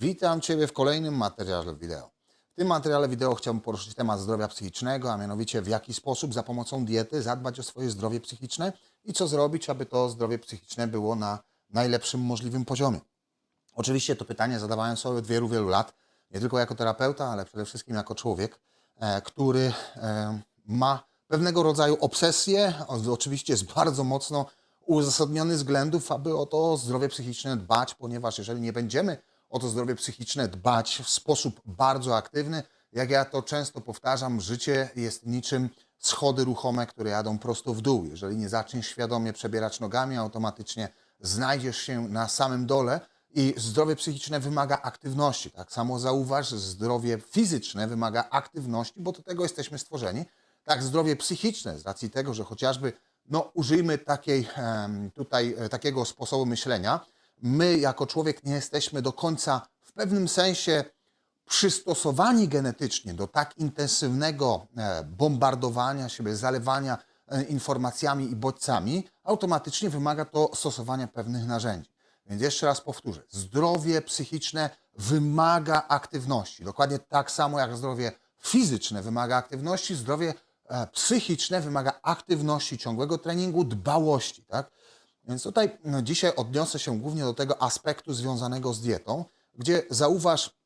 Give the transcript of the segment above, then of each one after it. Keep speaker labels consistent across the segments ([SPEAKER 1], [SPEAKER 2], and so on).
[SPEAKER 1] Witam Ciebie w kolejnym materiale wideo. W tym materiale wideo chciałbym poruszyć temat zdrowia psychicznego, a mianowicie w jaki sposób za pomocą diety zadbać o swoje zdrowie psychiczne i co zrobić, aby to zdrowie psychiczne było na najlepszym możliwym poziomie. Oczywiście to pytanie zadawałem sobie od wielu, wielu lat, nie tylko jako terapeuta, ale przede wszystkim jako człowiek, e, który e, ma pewnego rodzaju obsesję, oczywiście z bardzo mocno uzasadnionych względów, aby o to zdrowie psychiczne dbać, ponieważ jeżeli nie będziemy o to zdrowie psychiczne dbać w sposób bardzo aktywny, jak ja to często powtarzam, życie jest niczym schody ruchome, które jadą prosto w dół. Jeżeli nie zaczniesz świadomie przebierać nogami, automatycznie znajdziesz się na samym dole i zdrowie psychiczne wymaga aktywności. Tak samo zauważ, zdrowie fizyczne wymaga aktywności, bo do tego jesteśmy stworzeni. Tak, zdrowie psychiczne, z racji tego, że chociażby no, użyjmy takiej, tutaj e, takiego sposobu myślenia, my jako człowiek nie jesteśmy do końca w pewnym sensie przystosowani genetycznie do tak intensywnego e, bombardowania siebie, zalewania e, informacjami i bodźcami, automatycznie wymaga to stosowania pewnych narzędzi. Więc jeszcze raz powtórzę, zdrowie psychiczne wymaga aktywności. Dokładnie tak samo jak zdrowie fizyczne wymaga aktywności, zdrowie e, psychiczne wymaga aktywności, ciągłego treningu, dbałości. Tak? Więc tutaj no, dzisiaj odniosę się głównie do tego aspektu związanego z dietą, gdzie zauważ,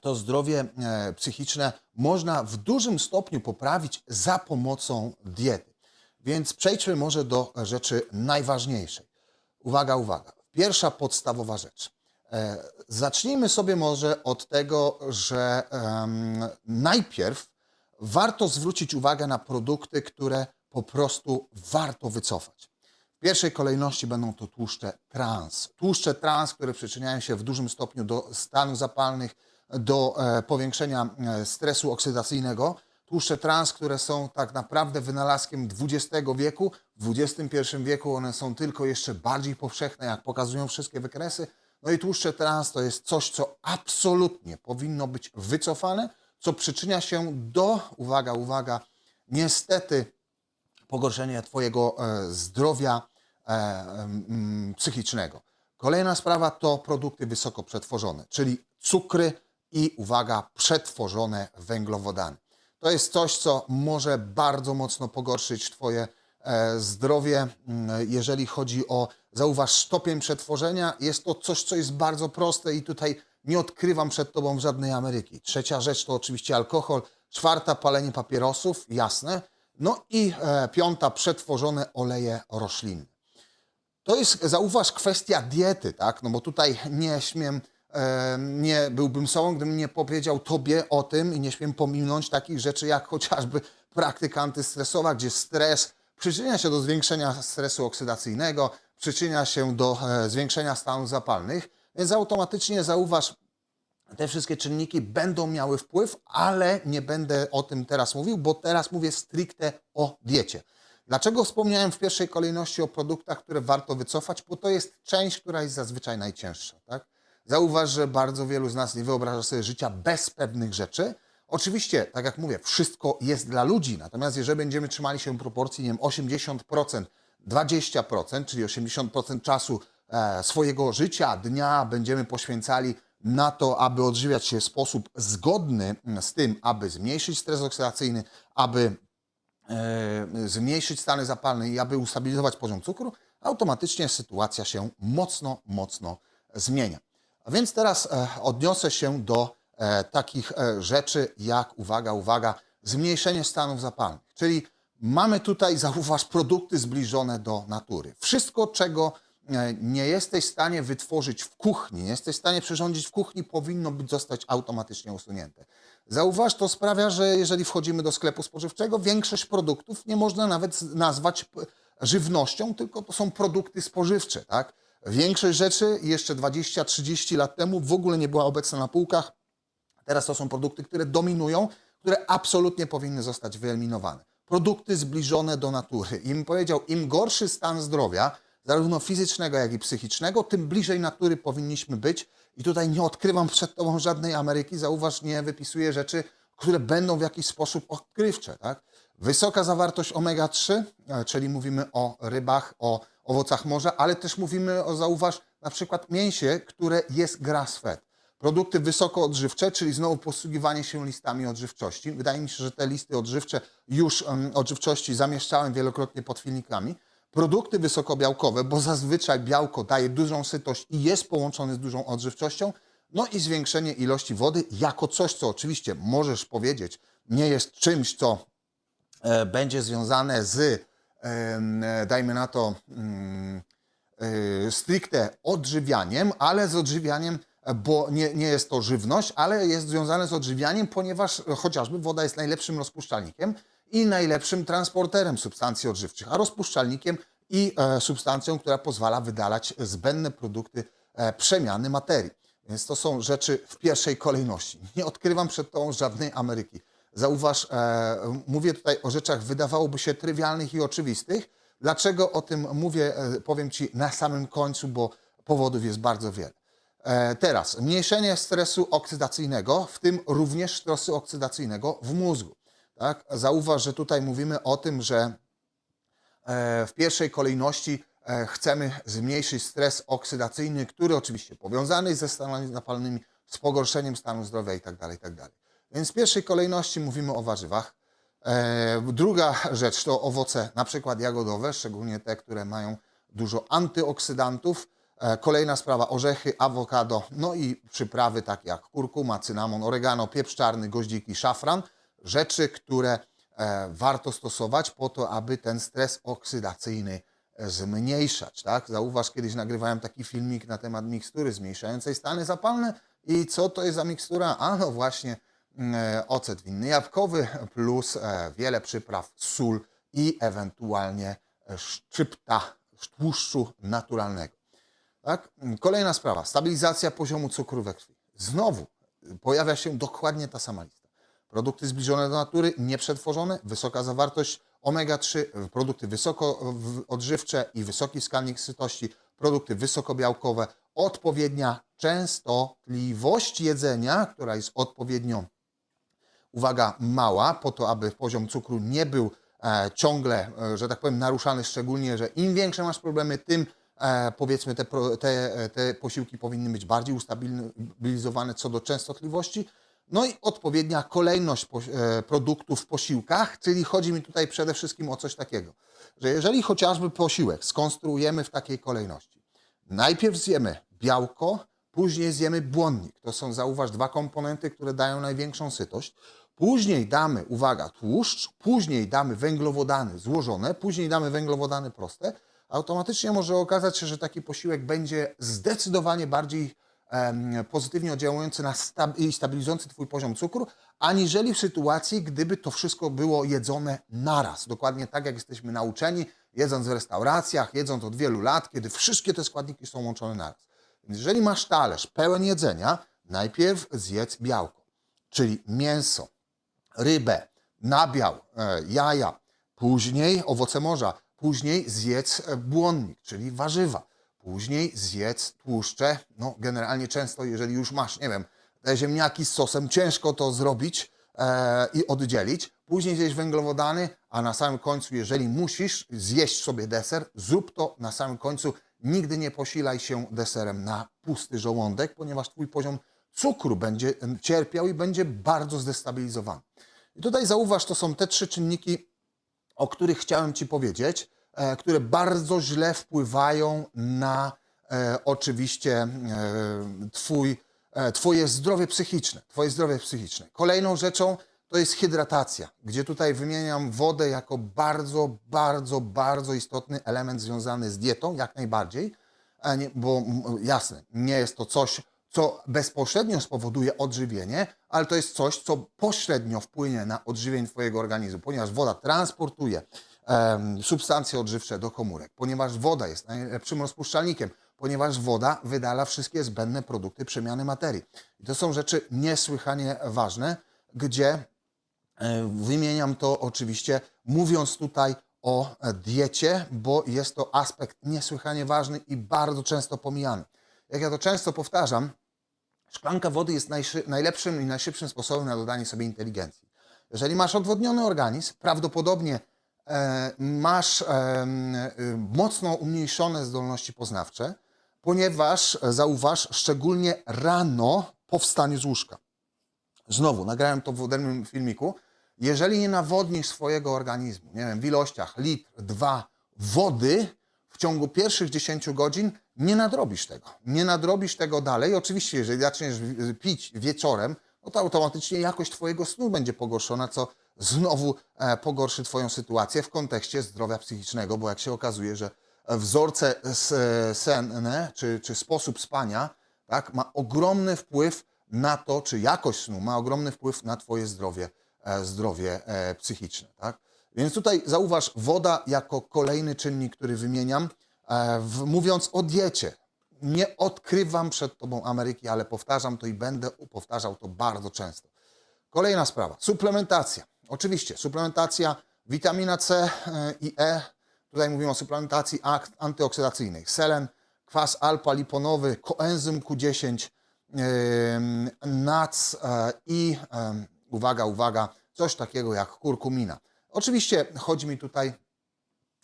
[SPEAKER 1] to zdrowie e, psychiczne można w dużym stopniu poprawić za pomocą diety. Więc przejdźmy może do rzeczy najważniejszej. Uwaga, uwaga. Pierwsza podstawowa rzecz. E, Zacznijmy sobie może od tego, że najpierw warto zwrócić uwagę na produkty, które po prostu warto wycofać. W pierwszej kolejności będą to tłuszcze trans. Tłuszcze trans, które przyczyniają się w dużym stopniu do stanów zapalnych, do e, powiększenia e, stresu oksydacyjnego. Tłuszcze trans, które są tak naprawdę wynalazkiem XX wieku. W XXI wieku one są tylko jeszcze bardziej powszechne, jak pokazują wszystkie wykresy. No i tłuszcze trans to jest coś, co absolutnie powinno być wycofane, co przyczynia się do, uwaga, uwaga, niestety pogorszenie Twojego e, zdrowia e, psychicznego. Kolejna sprawa to produkty wysoko przetworzone, czyli cukry i uwaga, przetworzone węglowodany. To jest coś, co może bardzo mocno pogorszyć Twoje e, zdrowie, Mm, jeżeli chodzi o, zauważ, stopień przetworzenia. Jest to coś, co jest bardzo proste i tutaj nie odkrywam przed Tobą żadnej Ameryki. Trzecia rzecz to oczywiście alkohol. Czwarta palenie papierosów, jasne. No i e, piąta przetworzone oleje roślinne. To jest, zauważ, kwestia diety, tak? No bo tutaj nie śmiem, e, nie byłbym sobą, gdybym nie powiedział Tobie o tym i nie śmiem pominąć takich rzeczy jak chociażby praktyka antystresowa, gdzie stres przyczynia się do zwiększenia stresu oksydacyjnego, przyczynia się do e, zwiększenia stanów zapalnych, więc automatycznie zauważ, te wszystkie czynniki będą miały wpływ, ale nie będę o tym teraz mówił, bo teraz mówię stricte o diecie. Dlaczego wspomniałem w pierwszej kolejności o produktach, które warto wycofać? Bo to jest część, która jest zazwyczaj najcięższa. Tak? Zauważ, że bardzo wielu z nas nie wyobraża sobie życia bez pewnych rzeczy. Oczywiście, tak jak mówię, wszystko jest dla ludzi, natomiast jeżeli będziemy trzymali się proporcji, nie wiem, 80%, 20%, czyli 80% czasu e, swojego życia, dnia będziemy poświęcali na to, aby odżywiać się w sposób zgodny z tym, aby zmniejszyć stres oksydacyjny, aby e, zmniejszyć stany zapalne i aby ustabilizować poziom cukru, automatycznie sytuacja się mocno, mocno zmienia. A więc teraz e, odniosę się do e, takich e, rzeczy jak, uwaga, uwaga, zmniejszenie stanów zapalnych. Czyli mamy tutaj, zauważ, produkty zbliżone do natury. Wszystko, czego nie jesteś w stanie wytworzyć w kuchni, nie jesteś w stanie przyrządzić w kuchni, powinno być zostać automatycznie usunięte. Zauważ, to sprawia, że jeżeli wchodzimy do sklepu spożywczego, większość produktów nie można nawet nazwać żywnością, tylko to są produkty spożywcze. Tak? Większość rzeczy jeszcze 20-30 lat temu w ogóle nie była obecna na półkach. Teraz to są produkty, które dominują, które absolutnie powinny zostać wyeliminowane. Produkty zbliżone do natury. Im powiedział, im gorszy stan zdrowia, zarówno fizycznego, jak i psychicznego, tym bliżej natury powinniśmy być. I tutaj nie odkrywam przed Tobą żadnej Ameryki. Zauważ, nie wypisuję rzeczy, które będą w jakiś sposób odkrywcze. Tak? Wysoka zawartość omega-3, e, czyli mówimy o rybach, o owocach morza, ale też mówimy o, zauważ, na przykład mięsie, które jest grass-fed. Produkty wysokoodżywcze, czyli znowu posługiwanie się listami odżywczości. Wydaje mi się, że te listy odżywcze już em, odżywczości zamieszczałem wielokrotnie pod filmikami. Produkty wysokobiałkowe, bo zazwyczaj białko daje dużą sytość i jest połączony z dużą odżywczością. No i zwiększenie ilości wody jako coś, co oczywiście możesz powiedzieć, nie jest czymś, co e, będzie związane z, e, dajmy na to, mm, e, stricte odżywianiem, ale z odżywianiem, bo nie, nie jest to żywność, ale jest związane z odżywianiem, ponieważ chociażby woda jest najlepszym rozpuszczalnikiem i najlepszym transporterem substancji odżywczych, a rozpuszczalnikiem i e, substancją, która pozwala wydalać zbędne produkty e, przemiany materii. Więc to są rzeczy w pierwszej kolejności. Nie odkrywam przed tą żadnej Ameryki. Zauważ, e, mówię tutaj o rzeczach wydawałoby się trywialnych i oczywistych. Dlaczego o tym mówię, e, powiem Ci na samym końcu, bo powodów jest bardzo wiele. E, teraz, zmniejszenie stresu oksydacyjnego, w tym również stresu oksydacyjnego w mózgu. Tak? Zauważ, że tutaj mówimy o tym, że E, w pierwszej kolejności e, chcemy zmniejszyć stres oksydacyjny, który oczywiście powiązany jest ze stanami zapalnymi, z pogorszeniem stanu zdrowia itd. itd. Więc w pierwszej kolejności mówimy o warzywach. E, Druga rzecz to owoce, na przykład jagodowe, szczególnie te, które mają dużo antyoksydantów. Kolejna sprawa orzechy, awokado, no i przyprawy takie jak kurkuma, cynamon, oregano, pieprz czarny, goździki, szafran. Rzeczy, które e, warto stosować po to, aby ten stres oksydacyjny e, zmniejszać. Tak? Zauważ, kiedyś nagrywałem taki filmik na temat mikstury zmniejszającej stany zapalne i co to jest za mikstura? A no właśnie mm, e, ocet winny jabłkowy plus wiele przypraw, sól i ewentualnie szczypta tłuszczu naturalnego. Tak? Kolejna sprawa, stabilizacja poziomu cukru we krwi. Znowu pojawia się dokładnie ta sama lista. Produkty zbliżone do natury, nieprzetworzone, wysoka zawartość omega-3, y, produkty wysoko odżywcze i wysoki wskaźnik sytości, produkty wysokobiałkowe, odpowiednia częstotliwość jedzenia, która jest odpowiednio uwaga, mała, po to, aby poziom cukru nie był e, ciągle, e, że tak powiem, naruszany, szczególnie, że im większe masz problemy, tym e, powiedzmy te, te, e, te posiłki powinny być bardziej ustabilizowane co do częstotliwości. No i odpowiednia kolejność e, produktów w posiłkach, czyli chodzi mi tutaj przede wszystkim o coś takiego, że jeżeli chociażby posiłek skonstruujemy w takiej kolejności, najpierw zjemy białko, później zjemy błonnik. To są, zauważ, dwa komponenty, które dają największą sytość. Później damy, uwaga, tłuszcz, później damy węglowodany złożone, później damy węglowodany proste. Automatycznie może okazać się, że taki posiłek będzie zdecydowanie bardziej pozytywnie oddziałujący na stab- i stabilizujący Twój poziom cukru, aniżeli w sytuacji, gdyby to wszystko było jedzone naraz. Dokładnie tak, jak jesteśmy nauczeni, jedząc w restauracjach, jedząc od wielu lat, kiedy wszystkie te składniki są łączone naraz. Więc jeżeli masz talerz pełen jedzenia, najpierw zjedz białko, czyli mięso, rybę, nabiał, e, jaja, później owoce morza, później zjedz e, błonnik, czyli warzywa, później zjedz tłuszcze, no generalnie często, jeżeli już masz, nie wiem, ziemniaki z sosem, ciężko to zrobić e, i oddzielić, później zjeść węglowodany, a na samym końcu, jeżeli musisz zjeść sobie deser, zrób to na samym końcu, nigdy nie posilaj się deserem na pusty żołądek, ponieważ twój poziom cukru będzie cierpiał i będzie bardzo zdestabilizowany. I tutaj zauważ, to są te trzy czynniki, o których chciałem Ci powiedzieć, które bardzo źle wpływają na e, oczywiście e, twój, e, Twoje zdrowie psychiczne. Twoje zdrowie psychiczne. Kolejną rzeczą to jest hydratacja, gdzie tutaj wymieniam wodę jako bardzo, bardzo, bardzo istotny element związany z dietą, jak najbardziej, bo jasne, nie jest to coś, co bezpośrednio spowoduje odżywienie, ale to jest coś, co pośrednio wpłynie na odżywienie Twojego organizmu, ponieważ woda transportuje substancje odżywcze do komórek, ponieważ woda jest najlepszym rozpuszczalnikiem, ponieważ woda wydala wszystkie zbędne produkty przemiany materii. I to są rzeczy niesłychanie ważne, gdzie E, Wymieniam to oczywiście, mówiąc tutaj o diecie, bo jest to aspekt niesłychanie ważny i bardzo często pomijany. Jak ja to często powtarzam, szklanka wody jest najlepszym i najszybszym sposobem na dodanie sobie inteligencji. Jeżeli masz odwodniony organizm, prawdopodobnie masz e, m, y, mocno umniejszone zdolności poznawcze, ponieważ e, zauważ, szczególnie rano po wstaniu z łóżka. Znowu, nagrałem to w odrębnym filmiku. Jeżeli nie nawodnisz swojego organizmu, nie wiem, w ilościach litr, dwa wody w ciągu pierwszych 10 godzin, nie nadrobisz tego. Nie nadrobisz tego dalej. Oczywiście, jeżeli zaczniesz pić wieczorem, no to automatycznie jakość Twojego snu będzie pogorszona, co znowu e, pogorszy Twoją sytuację w kontekście zdrowia psychicznego, bo jak się okazuje, że wzorce s- senne czy, czy sposób spania tak, ma ogromny wpływ na to, czy jakość snu ma ogromny wpływ na Twoje zdrowie, e, zdrowie e, psychiczne. Tak? Więc tutaj zauważ woda jako kolejny czynnik, który wymieniam, e, mówiąc o diecie. Nie odkrywam przed Tobą Ameryki, ale powtarzam to i będę powtarzał to bardzo często. Kolejna sprawa, suplementacja. Oczywiście, suplementacja witamina C e, i E. Tutaj mówimy o suplementacji antyoksydacyjnej. Selen, kwas alfa-liponowy, koenzym Q10, em, NAC e, i uwaga, uwaga, coś takiego jak kurkumina. Oczywiście chodzi mi tutaj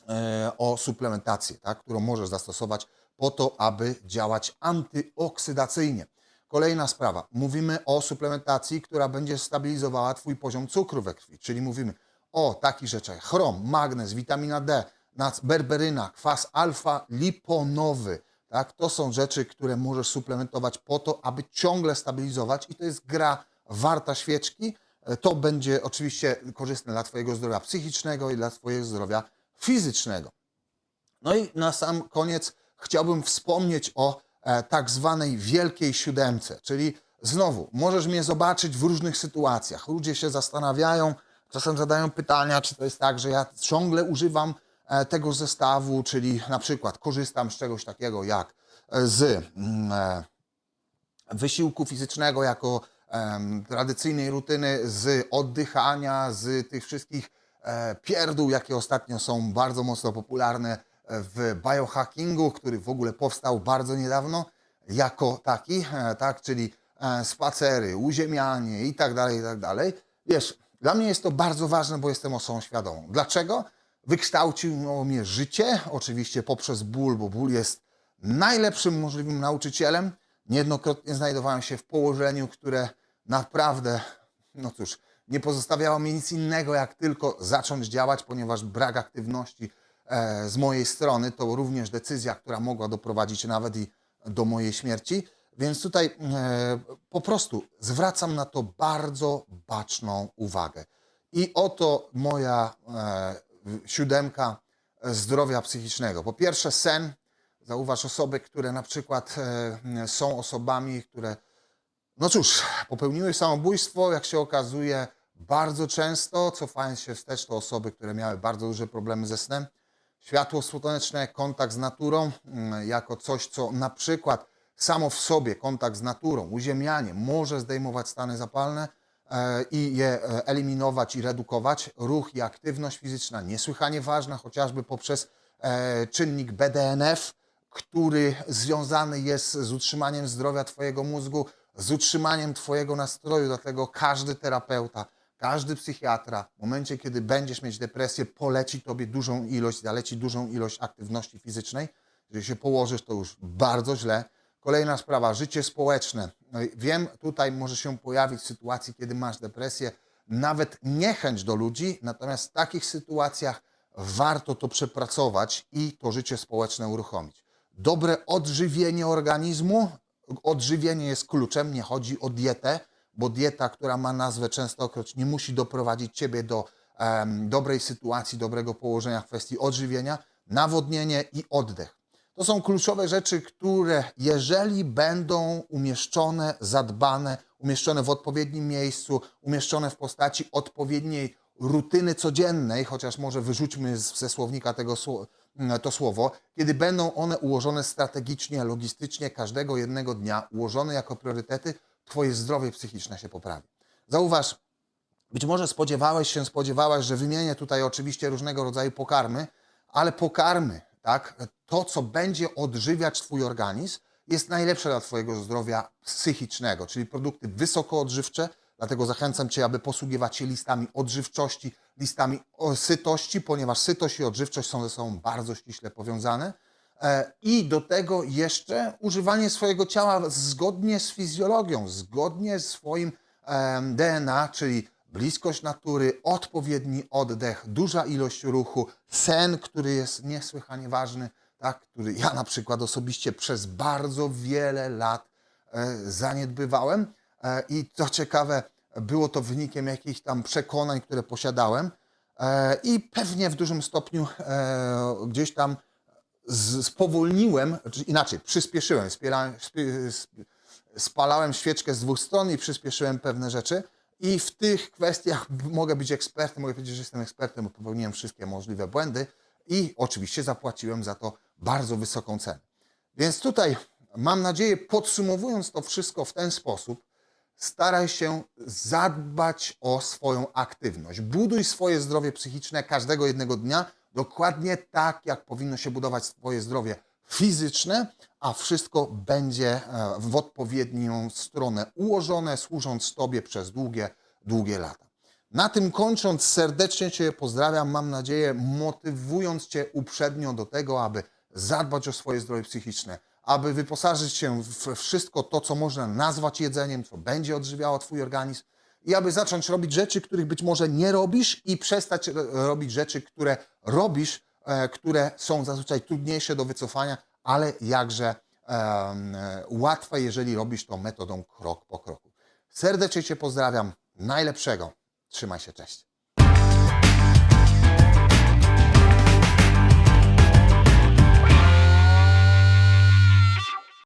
[SPEAKER 1] e, o suplementację, tak, którą możesz zastosować po to, aby działać antyoksydacyjnie. Kolejna sprawa. Mówimy o suplementacji, która będzie stabilizowała Twój poziom cukru we krwi, czyli mówimy o takich rzeczach jak chrom, magnez, witamina D, berberyna, kwas alfa-liponowy. Tak? To są rzeczy, które możesz suplementować po to, aby ciągle stabilizować i to jest gra warta świeczki. E, To będzie oczywiście korzystne dla Twojego zdrowia psychicznego i dla Twojego zdrowia fizycznego. No i na sam koniec chciałbym wspomnieć o tak zwanej wielkiej siódemce, czyli znowu możesz mnie zobaczyć w różnych sytuacjach. Ludzie się zastanawiają, czasem zadają pytania, czy to jest tak, że ja ciągle używam e, tego zestawu, czyli na przykład korzystam z czegoś takiego jak e, z mm, e, wysiłku fizycznego jako tradycyjnej rutyny, z oddychania, z tych wszystkich e, pierdół, jakie ostatnio są bardzo mocno popularne w biohackingu, który w ogóle powstał bardzo niedawno jako taki, e, tak, czyli e, spacery, uziemianie i tak dalej, i tak dalej. Wiesz, dla mnie jest to bardzo ważne, bo jestem osobą świadomą. Dlaczego? Wykształciło mnie życie, oczywiście poprzez ból, bo ból jest najlepszym możliwym nauczycielem. Niejednokrotnie znajdowałem się w położeniu, które naprawdę, no cóż, nie pozostawiało mi nic innego, jak tylko zacząć działać, ponieważ brak aktywności z mojej strony to również decyzja, która mogła doprowadzić nawet i do mojej śmierci. Więc tutaj e, po prostu zwracam na to bardzo baczną uwagę. I oto moja e, siódemka zdrowia psychicznego. Po pierwsze, sen. Zauważ osoby, które na przykład e, są osobami, które no cóż, popełniły samobójstwo, jak się okazuje, bardzo często, cofając się wstecz, to osoby, które miały bardzo duże problemy ze snem. Światło słoneczne, kontakt z naturą, mm, jako coś, co na przykład samo w sobie, kontakt z naturą, uziemianie, może zdejmować stany zapalne e, i je e, eliminować i redukować. Ruch i aktywność fizyczna niesłychanie ważna, chociażby poprzez e, czynnik BDNF, który związany jest z utrzymaniem zdrowia Twojego mózgu, z utrzymaniem Twojego nastroju. Dlatego każdy terapeuta, każdy psychiatra w momencie, kiedy będziesz mieć depresję, poleci Tobie dużą ilość, zaleci dużą ilość aktywności fizycznej. Jeżeli się położysz, to już bardzo źle. Kolejna sprawa, życie społeczne. No Wiem, tutaj może się pojawić sytuacji, kiedy masz depresję, nawet niechęć do ludzi, natomiast w takich sytuacjach warto to przepracować i to życie społeczne uruchomić. Dobre odżywienie organizmu. Odżywienie jest kluczem, nie chodzi o dietę, bo dieta, która ma nazwę częstokroć, nie musi doprowadzić ciebie do em, dobrej sytuacji, dobrego położenia w kwestii odżywienia, nawodnienie i oddech. To są kluczowe rzeczy, które jeżeli będą umieszczone, zadbane, umieszczone w odpowiednim miejscu, umieszczone w postaci odpowiedniej rutyny codziennej, chociaż może wyrzućmy ze słownika tego to słowo, kiedy będą one ułożone strategicznie, logistycznie, każdego jednego dnia, ułożone jako priorytety, Twoje zdrowie psychiczne się poprawi. Zauważ, być może spodziewałeś się, spodziewałaś, że wymienię tutaj oczywiście różnego rodzaju pokarmy, ale pokarmy, tak, to co będzie odżywiać Twój organizm, jest najlepsze dla Twojego zdrowia psychicznego, czyli produkty wysokoodżywcze, dlatego zachęcam Cię, aby posługiwać się listami odżywczości, listami sytości, ponieważ sytość i odżywczość są ze sobą bardzo ściśle powiązane. E, I do tego jeszcze używanie swojego ciała zgodnie z fizjologią, zgodnie z swoim DNA, czyli bliskość natury, odpowiedni oddech, duża ilość ruchu, sen, który jest niesłychanie ważny, tak, który ja na przykład osobiście przez bardzo wiele lat e, zaniedbywałem. E, I co ciekawe, było to wynikiem jakichś tam przekonań, które posiadałem. I pewnie w dużym stopniu gdzieś tam spowolniłem, czy inaczej, przyspieszyłem, spierałem, spi- sp- spalałem świeczkę z dwóch stron i przyspieszyłem pewne rzeczy. I w tych kwestiach mogę być ekspertem, mogę powiedzieć, że jestem ekspertem, bo popełniłem wszystkie możliwe błędy i oczywiście zapłaciłem za to bardzo wysoką cenę. Więc tutaj mam nadzieję, podsumowując to wszystko w ten sposób, staraj się zadbać o swoją aktywność. Buduj swoje zdrowie psychiczne każdego jednego dnia, dokładnie tak, jak powinno się budować swoje zdrowie fizyczne, a wszystko będzie e, w odpowiednią stronę ułożone, służąc Tobie przez długie, długie lata. Na tym kończąc, serdecznie Cię pozdrawiam. Mam nadzieję, motywując Cię uprzednio do tego, aby zadbać o swoje zdrowie psychiczne, aby wyposażyć się w wszystko to, co można nazwać jedzeniem, co będzie odżywiało Twój organizm i aby zacząć robić rzeczy, których być może nie robisz i przestać ro- robić rzeczy, które robisz, e, które są zazwyczaj trudniejsze do wycofania, ale jakże e, łatwe, jeżeli robisz to metodą krok po kroku. Serdecznie Cię pozdrawiam. Najlepszego. Trzymaj się, cześć.